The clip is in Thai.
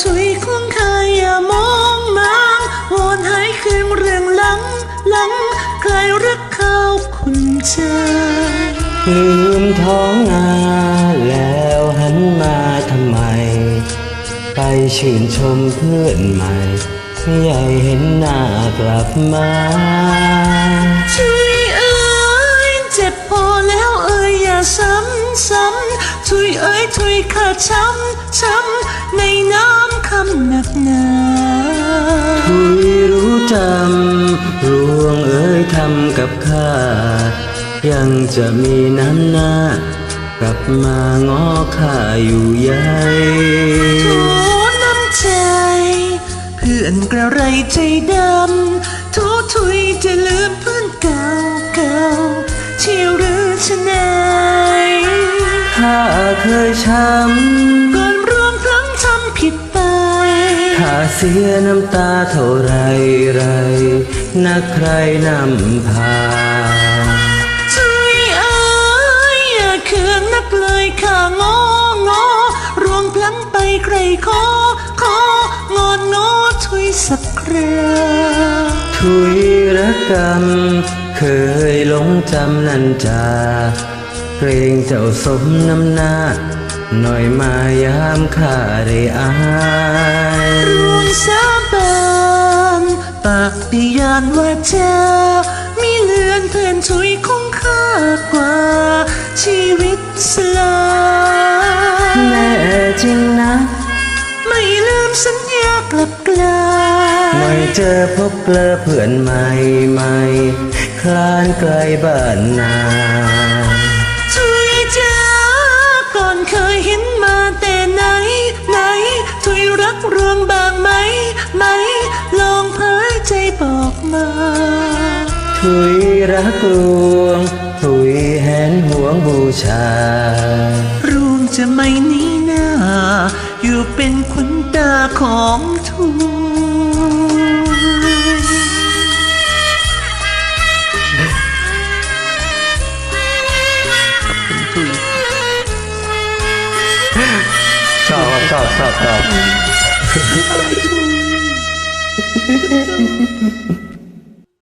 ถุยคงคายอย่ามองมางวอนให้คืนเรื่องหลังหลังใครรักเขาคุณใจลืมท้องนาแล้วหันมาทำไม ไปชื่นชมเพื่อนใหม่ไม่ใหญ่เห็นหน้ากลับมาช่วยเอ้ยเจ็บพอแล้วเอ้ยอย่าซ้ำซ้ำช่วยเอ้ยช่วยข้าช้ำช้ำ คำหนักหนาคุยรู้จำรวงเอ้ยทำกับข้า ยังจะมีน้ำหน้ากลับมาง้อข้าอยู่ใยโถน้ำใจ เพื่อนกระไรใจดำทุทุยจะลืมเพื่อนเก่าเก่าเชียวหรือชะไหนข้าเคยช้ก่ เสียน้ำตาเท่าไรไรนักใครนำพาช่วยเอ้ยอย่าเคืองนักเลยข้างองอรวงพลั้งไปใครขอของอนงอช่วยสักคราทุยรักรรมเคยหลงจำนันจา กรงเจ้าสมน้ำหน้า หน่อยมายามข้าได้อายรวงสาบานปากปิยานว่าจะมีเลือนเพื่อนช่วยคงค่ากว่า ชีวิตสลายแน่จริงนะ ไม่ลืมสัญญากลับกลาหน่อยยเจอพบเกลอเพื่อนใหม่ใหม่คลานไกลบ้านนา รักรวงบางไหมไหมลองเผยใจบอกมาถุยรักลวงถุยแหนหวงบูชารวงจะไม่หนีหน้า อยู่เป็นขวัญตาของทุยชอบชอบชอบชอบ フフフフ。